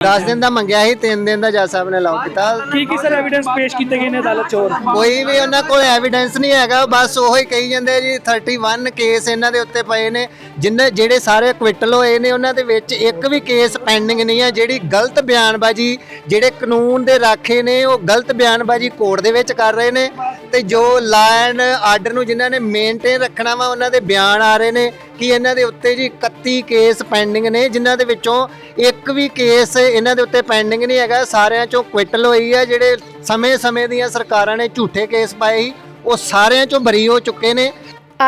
10 ਦਿਨ ਦਾ ਮੰਗਿਆ ਸੀ 3 ਦਿਨ ਦਾ ਜੱਜ ਸਾਹਿਬ ਨੇ ਅਲਾਉ ਕੀਤਾ। ਕੀ ਕੀ ਸਰ ਐਵੀਡੈਂਸ ਪੇਸ਼ ਕੀਤੇ ਗਏ ਨੇ ਅਦਾਲਤ ਚ ਹੋਰ? ਕੋਈ ਵੀ ਉਹਨਾਂ ਕੋਲ ਐਵੀਡੈਂਸ ਨਹੀਂ ਹੈਗਾ ਬਸ ਉਹੋ ਹੀ ਕਹੀ ਜਾਂਦੇ ਜੀ 31 ਕੇਸ ਇਹਨਾਂ ਦੇ ਉੱਤੇ ਪਏ ਨੇ। ਜਿੰਨੇ ਜਿਹੜੇ ਸਾਰੇ ਕੁਇਟਲ ਹੋਏ ਨੇ ਉਹਨਾਂ ਦੇ ਵਿੱਚ ਇੱਕ ਵੀ ਕੇਸ ਪੈਂਡਿੰਗ ਨਹੀਂ ਹੈ ਜਿਹੜੀ ਗਲਤ ਬਿਆਨਬਾਜ਼ੀ ਜਿਹੜੇ ਕਾਨੂੰਨ ਦੇ ਰਾਖੇ ਨੇ ਉਹ ਗਲਤ ਬਿਆਨਬਾਜ਼ੀ ਕੋਰਟ ਦੇ ਵਿੱਚ ਕਰ ਰਹੇ ਨੇ। ਤੇ ਜੋ ਲਾਅ ਆਰਡਰ ਨੂੰ ਜਿਨ੍ਹਾਂ ਨੇ ਮੇਨਟੇਨ ਰੱਖਣਾ ਵਾ ਉਹਨਾਂ ਦੇ ਬਿਆਨ ਆ ਰਹੇ ਨੇ ਕਿ ਇਹਨਾਂ ਦੇ ਉੱਤੇ ਜੀ 31 ਕੇਸ ਪੈਂਡਿੰਗ ਨੇ ਜਿਨ੍ਹਾਂ ਦੇ ਵਿੱਚੋਂ ਇੱਕ ਵੀ ਕੇਸ ਇਹਨਾਂ ਦੇ ਉੱਤੇ ਪੈਂਡਿੰਗ ਨਹੀਂ ਹੈਗਾ, ਸਾਰਿਆਂ ਚੋਂ ਕੁਇਟਲ ਹੋਈ ਹੈ ਜਿਹੜੇ ਸਮੇਂ-ਸਮੇਂ ਦੀਆਂ ਸਰਕਾਰਾਂ ਨੇ ਝੂਠੇ ਕੇਸ ਪਾਏ ਸੀ, ਉਹ ਸਾਰਿਆਂ ਚੋਂ ਬਰੀ ਹੋ ਚੁੱਕੇ ਨੇ।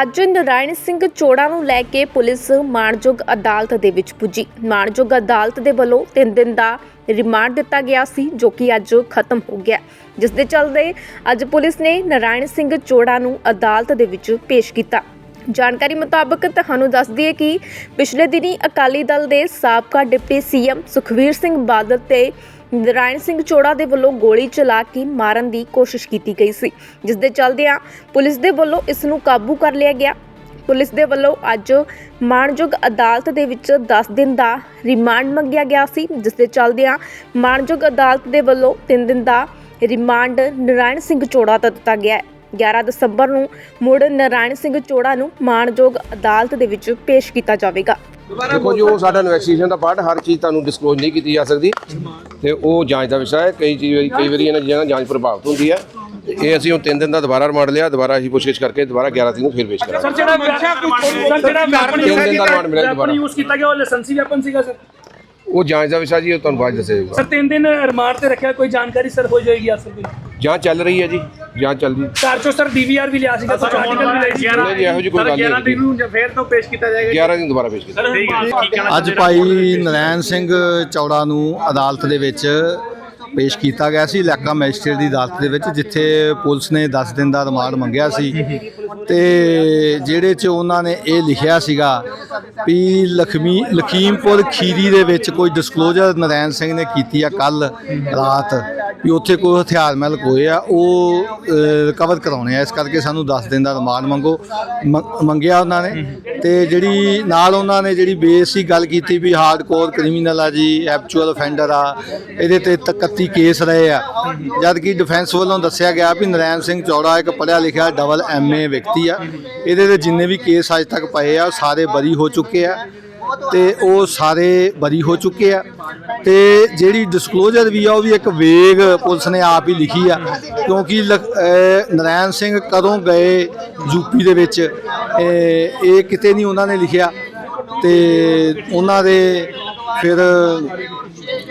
ਅੱਜ ਨਰਾਇਣ ਸਿੰਘ ਚੋੜਾ ਨੂੰ ਲੈ ਕੇ ਪੁਲਿਸ ਮਾਣਯੋਗ ਅਦਾਲਤ ਦੇ ਵਿੱਚ ਪੁੱਜੀ। ਮਾਣਯੋਗ ਅਦਾਲਤ ਦੇ ਵੱਲੋਂ 3 ਦਿਨ ਦਾ ਰਿਮਾਂਡ ਦਿੱਤਾ ਗਿਆ ਸੀ, ਜੋ ਕਿ ਅੱਜ ਖਤਮ ਹੋ ਗਿਆ। ਜਿਸ ਦੇ ਚੱਲਦੇ ਅੱਜ ਪੁਲਿਸ ਨੇ ਨਰਾਇਣ ਸਿੰਘ ਚੋੜਾ ਨੂੰ ਅਦਾਲਤ ਦੇ ਵਿੱਚ ਪੇਸ਼ ਕੀਤਾ। ਜਾਣਕਾਰੀ ਮੁਤਾਬਕ ਤੁਹਾਨੂੰ ਦੱਸ ਦਈਏ ਕਿ ਪਿਛਲੇ ਦਿਨੀ ਅਕਾਲੀ ਦਲ ਦੇ ਸਾਬਕਾ ਡਿਪਟੀ ਸੀਐਮ ਸੁਖਵੀਰ ਸਿੰਘ ਬਾਦਲ ਤੇ ਨਰਾਇਣ ਸਿੰਘ ਚੋੜਾ ਦੇ ਵੱਲੋਂ ਗੋਲੀ ਚਲਾ ਕੇ ਮਾਰਨ ਦੀ ਕੋਸ਼ਿਸ਼ ਕੀਤੀ ਗਈ ਸੀ, ਜਿਸ ਦੇ ਚੱਲਦਿਆਂ ਪੁਲਿਸ ਦੇ ਵੱਲੋਂ ਇਸ ਨੂੰ ਕਾਬੂ ਕਰ ਲਿਆ ਗਿਆ। ਪੁਲਿਸ ਦੇ ਵੱਲੋਂ ਅੱਜ ਮਾਣਯੋਗ ਅਦਾਲਤ ਦੇ ਵਿੱਚ 10 ਦਿਨ ਦਾ ਰਿਮਾਂਡ ਮੰਗਿਆ ਗਿਆ ਸੀ, ਜਿਸ ਦੇ ਚੱਲਦਿਆਂ ਮਾਣਯੋਗ ਅਦਾਲਤ ਦੇ ਵੱਲੋਂ 3 ਦਿਨ ਦਾ ਰਿਮਾਂਡ ਨਰਾਇਣ ਸਿੰਘ ਚੋੜਾ ਦਾ ਦਿੱਤਾ ਗਿਆ ਹੈ। 11 ਦਸੰਬਰ ਨੂੰ ਮੁੜ ਨਰਾਇਣ ਸਿੰਘ ਚੋੜਾ ਨੂੰ ਮਾਣਯੋਗ ਅਦਾਲਤ ਦੇ ਵਿੱਚ ਪੇਸ਼ ਕੀਤਾ ਜਾਵੇਗਾ। ਦੇਖੋ ਜੀ ਉਹ ਸਾਡਾ ਇਨਵੈਸਟੀਗੇਸ਼ਨ ਦਾ ਪਾਰਟ ਹਰ ਚੀਜ਼ ਤੁਹਾਨੂੰ ਡਿਸਕਲੋਜ਼ ਨਹੀਂ ਕੀਤੀ ਜਾ ਸਕਦੀ। ਤੇ ਉਹ ਜਾਂਚ ਦਾ ਵਿਸ਼ਾ ਹੈ ਕਈ ਚੀਜ਼ ਕਈ ਵਾਰੀ ਇਹਨਾਂ ਚੀਜ਼ਾਂ ਨਾਲ ਜਾਂਚ ਪ੍ਰਭਾਵਿਤ ਹੁੰਦੀ ਹੈ। ਇਹ ਅਸੀਂ ਹੁਣ 3 ਦਿਨ ਦਾ ਦੁਬਾਰਾ ਰਿਮਾਂਡ ਲਿਆ ਦੁਬਾਰਾ ਅਸੀਂ ਪੁੱਛਗਿੱਛ ਕਰਕੇ ਦੁਬਾਰਾ 11 ਤਰੀਕ ਨੂੰ ਫਿਰ ਪੇਸ਼ ਕਰਾਂਗੇ। ਸਰ ਜਿਹੜਾ ਸਰ ਜਿਹੜਾ ਵੈਪਨ ਤਿੰਨ ਦਿਨ ਦਾ ਰਿਮਾਂਡ ਮਿਲਿਆ ਵੈਪਨ ਦੁਬਾਰਾ। ਯੂਜ਼ ਕੀਤਾ ਗਿਆ ਉਹ ਲਾਇਸੈਂਸੀ ਵੈਪਨ ਸੀਗਾ ਸਰ? ਉਹ ਜਾਂਚ ਦਾ ਵਿਸ਼ਾ ਜੀ ਉਹ ਤੁਹਾਨੂੰ ਬਾਅਦ ਦੱਸਿਆ ਜਾਊਗਾ। ਸਰ ਤਿੰਨ ਦਿਨ ਰਿਮਾਂਡ ਤੇ ਰੱਖਿਆ ਕੋਈ ਜਾਣਕਾਰੀ ਸਰ ਹੋ ਜਾਏਗੀ ਅਸਲ ਵਿੱਚ? ਜਾਂਚ ਚੱਲ ਰਹੀ ਹੈ ਜੀ। ਜਾਂਚ ਚੱਲਦੀ ਘਰ ਚੋਂ ਸਰ ਡੀਵੀਆਰ ਵੀ ਲਿਆ ਸੀਗਾ ਆਰਟੀਕਲ ਵੀ ਲਿਆ ਸੀ। ਨਹੀਂ ਜੀ ਇਹੋ ਜਿਹੀ ਕੋਈ ਗੱਲ ਨਹੀਂ ਹੈਗੀ। ਨੂੰ ਫੇਰ ਤੋਂ ਪੇਸ਼ ਕੀਤਾ ਜਾਏਗਾ 11 ਦਿਨ ਦੁਬਾਰਾ ਪੇਸ਼ ਕੀਤਾ ਅੱਜ ਭਾਈ ਨਰੈਣ ਸਿੰਘ ਚੌੜਾ ਨੂੰ ਅਦਾਲਤ ਦੇ ਵਿੱਚ ਪੇਸ਼ ਕੀਤਾ ਗਿਆ ਸੀ ਇਲਾਕਾ ਮੈਜਿਸਟਰੇਟ ਦੀ ਅਦਾਲਤ ਦੇ ਵਿੱਚ ਜਿੱਥੇ ਪੁਲਿਸ ਨੇ 10 ਦਿਨ ਦਾ ਰਿਮਾਂਡ ਮੰਗਿਆ ਸੀ। ਤੇ ਜਿਹੜੇ ਚ ਉਹਨਾਂ ਨੇ ਇਹ ਲਿਖਿਆ ਸੀਗਾ ਵੀ ਲਖਮੀ ਲਖੀਮਪੁਰ ਖੀਰੀ ਦੇ ਵਿੱਚ ਕੋਈ ਡਿਸਕਲੋਜ਼ਰ ਨਰੈਣ ਸਿੰਘ ਨੇ ਕੀਤੀ ਆ ਕੱਲ ਰਾਤ। ਵੀ ਉੱਥੇ ਕੋਈ ਹਥਿਆਰ ਮਹਿਲ ਕੋਏ ਆ, ਉਹ ਰਿਕਵਰ ਕਰਾਉਣੇ ਆ। ਇਸ ਕਰਕੇ ਸਾਨੂੰ 10 ਦਿਨ ਦਾ ਰਿਮਾਂਡ ਮੰਗੋ, ਮ- ਮੰਗਿਆ ਉਹਨਾਂ ਨੇ। ਤੇ ਜਿਹੜੀ ਨਾਲ ਉਹਨਾਂ ਨੇ ਜਿਹੜੀ ਬੇਸਿਕ ਗੱਲ ਕੀਤੀ ਵੀ ਹਾਰਡਕੋਰ ਕ੍ਰਿਮੀਨਲ ਆ ਜੀ ਐਕਚੁਅਲ ਅਫੈਂਡਰ ਆ, ਇਹਦੇ ਤੇ 31 ਕੇਸ ਰਹੇ ਆ। ਜਦ ਕਿ ਡਿਫੈਂਸ ਵੱਲੋਂ ਦੱਸਿਆ ਗਿਆ ਵੀ ਨਰੈਣ ਸਿੰਘ ਚੌੜਾ ਇੱਕ ਪੜ੍ਹਿਆ ਲਿਖਿਆ ਡਬਲ ਐਮਏ ਵਿਅਕਤੀ ਆ। ਇਹਦੇ ਤੇ ਜਿੰਨੇ ਵੀ ਕੇਸ ਅੱਜ ਤੱਕ ਪਏ ਆ, ਉਹ ਸਾਰੇ ਬਰੀ ਹੋ ਚੁੱਕੇ ਆ। ਤੇ ਉਹ ਸਾਰੇ ਬਰੀ ਹੋ ਚੁੱਕੇ ਆ। ਤੇ ਜਿਹੜੀ ਡਿਸਕਲੋਜ਼ਰ ਵੀ ਆ, ਉਹ ਵੀ ਇੱਕ ਵੇਗ ਪੁਲਿਸ ਨੇ ਆਪ ਹੀ ਲਿਖੀ ਆ। ਕਿਉਂਕਿ ਲਖ- ਨਰਾਇਣ ਸਿੰਘ ਕਦੋਂ ਗਏ ਯੂਪੀ ਦੇ ਵਿੱਚ, ਇਹ ਇਹ ਕਿਤੇ ਨਹੀਂ ਉਹਨਾਂ ਨੇ ਲਿਖਿਆ। ਤੇ ਉਹਨਾਂ ਦੇ ਫਿਰ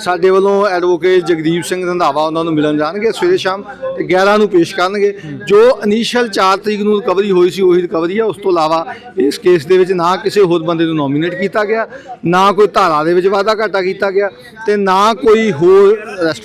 ਸਾਡੇ ਵੱਲੋਂ ਐਡਵੋਕੇਟ ਜਗਦੀਪ ਸਿੰਘ ਰੰਧਾਵਾ ਉਹਨਾਂ ਨੂੰ ਮਿਲਣ ਜਾਣਗੇ ਸਵੇਰੇ ਸ਼ਾਮ ਤੇ 11 ਨੂੰ ਪੇਸ਼ ਕਰਨਗੇ। ਜੋ ਇਨੀਸ਼ੀਅਲ 4 ਤਰੀਕ ਨੂੰ ਰਿਕਵਰੀ ਹੋਈ ਸੀ, ਉਹੀ ਰਿਕਵਰੀ ਆ। ਉਸ ਤੋਂ ਇਲਾਵਾ ਇਸ ਕੇਸ ਦੇ ਵਿੱਚ ਨਾ ਕਿਸੇ ਹੋਰ ਬੰਦੇ ਨੂੰ ਨੋਮੀਨੇਟ ਕੀਤਾ ਗਿਆ, ਨਾ ਕੋਈ ਧਾਰਾ ਦੇ ਵਿੱਚ ਵਾਧਾ ਘਾਟਾ ਕੀਤਾ ਗਿਆ ਤੇ ਨਾ ਕੋਈ ਹੋਰ ਅਰੈਸਟ